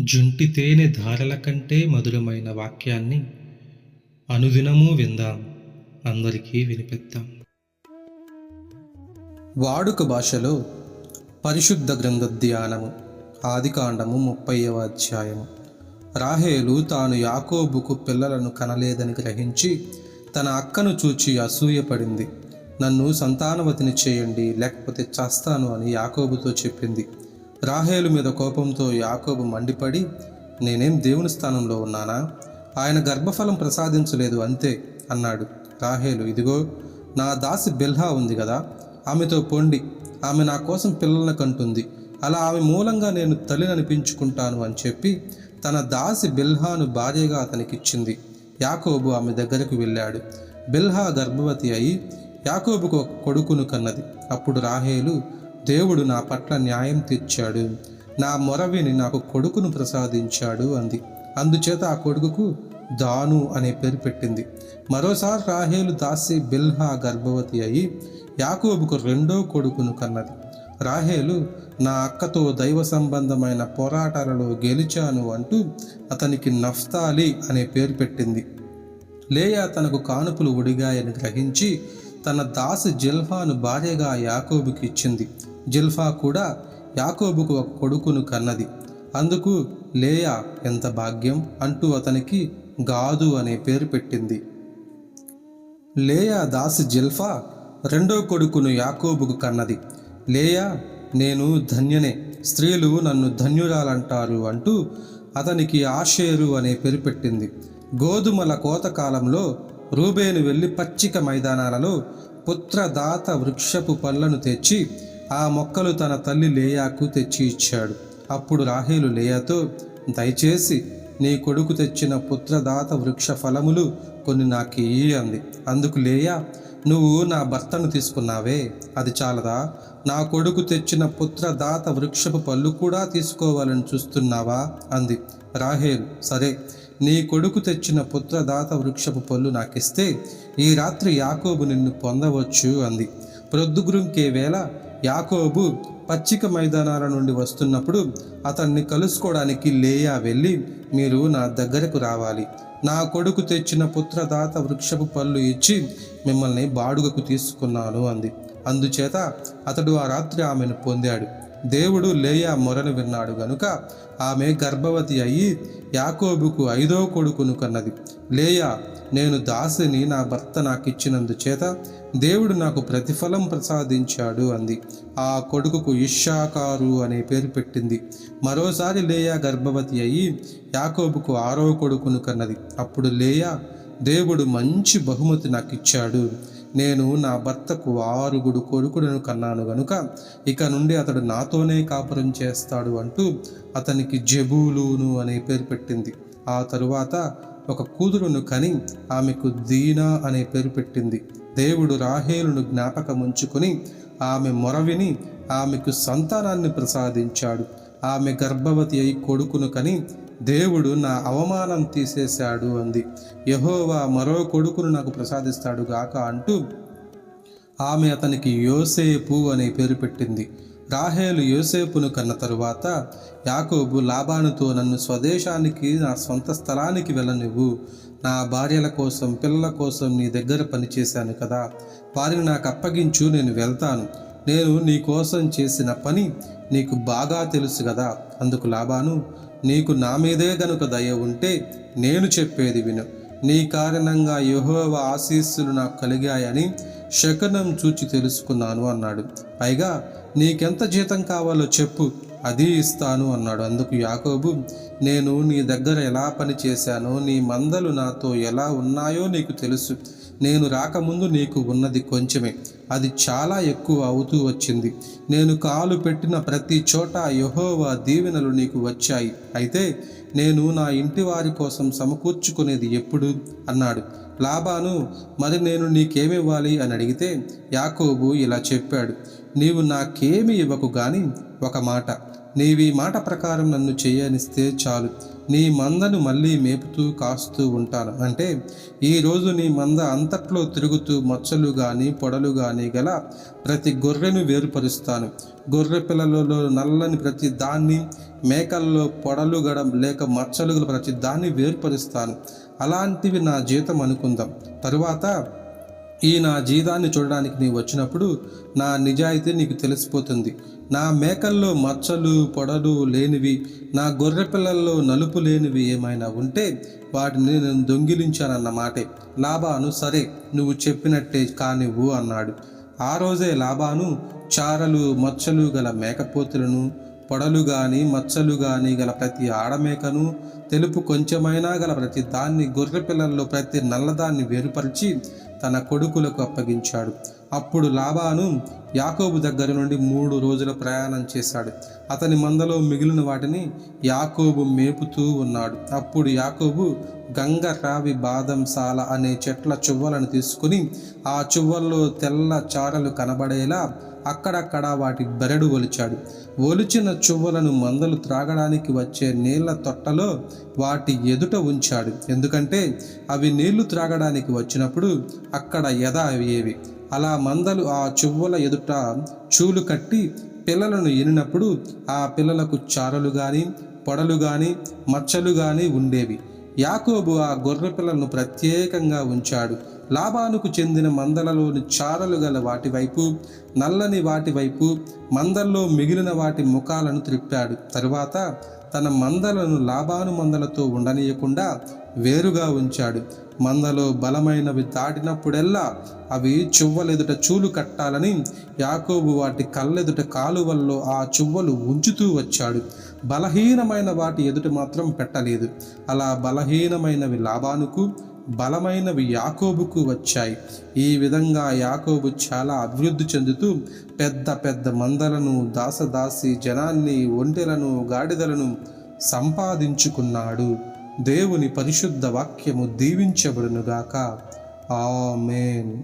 జుంటి తేనె ధారల కంటే మధురమైన వాక్యాన్ని అనుదినము విందాం. అందరికీ వినిపిద్దాం. వాడుక భాషలో పరిశుద్ధ గ్రంథ ధ్యానము ఆదికాండము ముప్పైవ అధ్యాయము. రాహేలు తాను యాకోబుకు పిల్లలను కనలేదని గ్రహించి తన అక్కను చూచి అసూయపడింది. నన్ను సంతానవతిని చేయండి లేకపోతే చస్తాను అని యాకోబుతో చెప్పింది. రాహేలు మీద కోపంతో యాకోబు మండిపడి నేనేం దేవుని స్థానంలో ఉన్నానా? ఆయన గర్భఫలం ప్రసాదించలేదు అంతే అన్నాడు. రాహేలు ఇదిగో నా దాసి బెల్హా ఉంది కదా ఆమెతో పొండి ఆమె నా కోసం పిల్లలను కంటుంది అలా ఆమె మూలంగా నేను తల్లిననిపించుకుంటాను అని చెప్పి తన దాసి బిల్హాను భార్యగా అతనికిచ్చింది. యాకోబు ఆమె దగ్గరకు వెళ్ళాడు. బిల్హా గర్భవతి అయి యాకోబుకు ఒక కొడుకును కన్నది. అప్పుడు రాహేలు దేవుడు నా పట్ల న్యాయం తీర్చాడు నా మొరవిని నాకు కొడుకును ప్రసాదించాడు అంది. అందుచేత ఆ కొడుకుకు దాను అనే పేరు పెట్టింది. మరోసారి రాహేలు దాసి బిల్హా గర్భవతి అయి యాకోబుకు రెండో కొడుకును కన్నది. రాహేలు నా అక్కతో దైవ సంబంధమైన పోరాటాలలో గెలిచాను అంటూ అతనికి నఫ్తాలి అనే పేరు పెట్టింది. లేయా తనకు కానుపులు ఉడిగాయని గ్రహించి తన దాసి జిల్ఫాను భార్యగా యాకోబుకి ఇచ్చింది. జిల్ఫా కూడా యాకోబుకు ఒక కొడుకును కన్నది. అందుకు లేయా ఎంత భాగ్యం అంటూ అతనికి గాదు అనే పేరు పెట్టింది. లేయా దాసి జిల్ఫా రెండో కొడుకును యాకోబుకు కన్నది. లేయా నేను ధన్యనే స్త్రీలు నన్ను ధన్యురాలంటారు అంటూ అతనికి ఆషేరు అనే పేరు పెట్టింది. గోధుమల కోత కాలంలో రూబేను వెళ్ళి పచ్చిక మైదానాలలో పుత్రదాత వృక్షపు పళ్ళను తెచ్చి ఆ మొక్కలు తన తల్లి లేయాకు తెచ్చి ఇచ్చాడు. అప్పుడు రాహేలు లేయాతో దయచేసి నీ కొడుకు తెచ్చిన పుత్రదాత వృక్ష ఫలములు కొన్ని నాకు ఇయ్యి అంది. అందుకు లేయా నువ్వు నా భర్తను తీసుకున్నావే. అది చాలదా? నా కొడుకు తెచ్చిన పుత్రదాత వృక్షపు పళ్ళు కూడా తీసుకోవాలని చూస్తున్నావా? అంది రాహేల్. సరే నీ కొడుకు తెచ్చిన పుత్రదాత వృక్షపు పళ్ళు నాకిస్తే ఈ రాత్రి యాకోబు నిన్ను పొందవచ్చు అంది. ప్రొద్దుగురుంకే వేళ యాకోబు పచ్చిక మైదానాల నుండి వస్తున్నప్పుడు అతన్ని కలుసుకోవడానికి లేయా వెళ్ళి మీరు నా దగ్గరకు రావాలి. నా కొడుకు తెచ్చిన పుత్రదాత వృక్షపు పళ్ళు ఇచ్చి మిమ్మల్ని బాడుగకు తీసుకున్నాను అంది. అందుచేత అతడు ఆ రాత్రి ఆమెను పొందాడు. దేవుడు లేయా మొరను విన్నాడు గనుక ఆమె గర్భవతి అయి యాకోబుకు ఐదో కొడుకును కన్నది. లేయా నేను దాసిని నా భర్త నాకు ఇచ్చినందుచేత దేవుడు నాకు ప్రతిఫలం ప్రసాదించాడు అంది. ఆ కొడుకుకు ఇషాకారు అనే పేరు పెట్టింది. మరోసారి లేయా గర్భవతి అయి యాకోబుకు ఆరో కొడుకును కన్నది. అప్పుడు లేయా దేవుడు మంచి బహుమతి నాకు ఇచ్చాడు నేను నా భర్తకు ఆరుగుడు కొడుకులను కన్నాను గనుక ఇక నుండి అతడు నాతోనే కాపురం చేస్తాడు అంటూ అతనికి జబూలును అనే పేరు పెట్టింది. ఆ తరువాత ఒక కూతురును కని ఆమెకు దీనా అనే పేరు పెట్టింది. దేవుడు రాహేలును జ్ఞాపకం ఉంచుకొని ఆమె మొరవిని ఆమెకు సంతానాన్ని ప్రసాదించాడు. ఆమె గర్భవతి అయి కొడుకును కని దేవుడు నా అవమానం తీసేశాడు అంది. యహోవా మరో కొడుకును నాకు ప్రసాదిస్తాడు గాక అంటూ ఆమె అతనికి యోసేపు అనే పేరు పెట్టింది. రాహేలు యోసేపును కన్న తరువాత యాకోబు లాభానుతో నన్ను స్వదేశానికి నా సొంత స్థలానికి వెళ్ళనివ్వు. నా భార్యల కోసం పిల్లల కోసం నీ దగ్గర పనిచేశాను కదా. వారిని నాకు అప్పగించు నేను వెళ్తాను. నేను నీ కోసం చేసిన పని నీకు బాగా తెలుసు కదా. అందుకు లాభాను నీకు నా మీదే గనుక దయ ఉంటే నేను చెప్పేది విను. నీ కారణంగా యహోవ ఆశీస్సులు నాకు కలిగాయని శకనం చూచి తెలుసుకున్నాను అన్నాడు. పైగా నీకెంత జీతం కావాలో చెప్పు అది ఇస్తాను అన్నాడు. అందుకు యాకోబు నేను నీ దగ్గర ఎలా పని చేశానో నీ మందలు నాతో ఎలా ఉన్నాయో నీకు తెలుసు. నేను రాకముందు నీకు ఉన్నది కొంచెమే. అది చాలా ఎక్కువ అవుతూ వచ్చింది. నేను కాలు పెట్టిన ప్రతి చోట యహోవా దీవెనలు నీకు వచ్చాయి. అయితే నేను నా ఇంటి వారి కోసం సమకూర్చుకునేది ఎప్పుడు? అన్నాడు. లాబాను మరి నేను నీకేమివ్వాలి? అని అడిగితే యాకోబు ఇలా చెప్పాడు. నీవు నాకేమి ఇవ్వకు గాని ఒక మాట. నీవి మాట ప్రకారం నన్ను చేయనిస్తే చాలు. నీ మందను మళ్ళీ మేపుతూ కాస్తూ ఉంటాను. అంటే ఈరోజు నీ మంద అంతట్లో తిరుగుతూ మచ్చలు కానీ పొడలు కానీ గల ప్రతి గొర్రెను వేరుపరుస్తాను. గొర్రె పిల్లలలో నల్లని ప్రతి దాన్ని మేకల్లో పొడలు గడం లేక మచ్చలు గల ప్రతి దాన్ని వేరుపరుస్తాను. అలాంటివి నా జీతం అనుకుందాం. తరువాత ఈ నా జీతాన్ని చూడడానికి నీవు వచ్చినప్పుడు నా నిజాయితీ నీకు తెలిసిపోతుంది. నా మేకల్లో మచ్చలు పొడలు లేనివి నా గొర్రె పిల్లల్లో నలుపు లేనివి ఏమైనా ఉంటే వాటిని నేను దొంగిలించానన్న మాటే. లాభాను సరే నువ్వు చెప్పినట్టే కానివ్వు అన్నాడు. ఆ రోజే లాభాను చారలు మచ్చలు గల మేకపోతులను పొడలు గాని మచ్చలు గాని గల ప్రతి ఆడమేకను తెలుపు కొంచెమైనా గల ప్రతి దాన్ని గొర్రె పిల్లల్లో ప్రతి నల్లదాన్ని వేరుపరిచి తన కొడుకులకు అప్పగించాడు. అప్పుడు లాబాను యాకోబు దగ్గర నుండి మూడు రోజుల ప్రయాణం చేశాడు. అతని మందలో మిగిలిన వాటిని యాకోబు మేపుతూ ఉన్నాడు. అప్పుడు యాకోబు గంగ రావి బాదం సాల అనే చెట్ల చువ్వలను తీసుకుని ఆ చువ్వల్లో తెల్ల చారలు కనబడేలా అక్కడక్కడ వాటి బెరడు ఒలిచాడు. ఒలిచిన చువ్వలను మందలు త్రాగడానికి వచ్చే నీళ్ళ తొట్టలో వాటి ఎదుట ఉంచాడు. ఎందుకంటే అవి నీళ్ళు త్రాగడానికి వచ్చినప్పుడు అక్కడ ఎద అయ్యేవి. అలా మందలు ఆ చువ్వల ఎదుట చూలు కట్టి పిల్లలను ఎనినప్పుడు ఆ పిల్లలకు చారలు కానీ పొడలు కానీ మచ్చలు కానీ ఉండేవి. యాకోబు ఆ గొర్రె పిల్లలను ప్రత్యేకంగా ఉంచాడు. లాభానుకు చెందిన మందలలోని చారలు గల వాటి వైపు నల్లని వాటి వైపు మందల్లో మిగిలిన వాటి ముఖాలను త్రిప్పాడు. తరువాత తన మందలను లాభాను మందలతో ఉండనీయకుండా వేరుగా ఉంచాడు. మందలో బలమైనవి దాటినప్పుడెల్లా అవి చువ్వలెదుట చూలు కట్టాలని యాకోబు వాటి కళ్ళెదుట కాలువల్లో ఆ చువ్వలు ఉంచుతూ వచ్చాడు. బలహీనమైన వాటి ఎదుట మాత్రం పెట్టలేదు. అలా బలహీనమైనవి లాభానుకు బలమైనవి యాకోబుకు వచ్చాయి. ఈ విధంగా యాకోబు చాలా అభివృద్ధి చెందుతూ పెద్ద పెద్ద మందలను దాసదాసి జనాన్ని ఒంటెలను గాడిదలను సంపాదించుకున్నాడు. దేవుని పరిశుద్ధ వాక్యము దీవించబడునుగాక. ఆమెన్.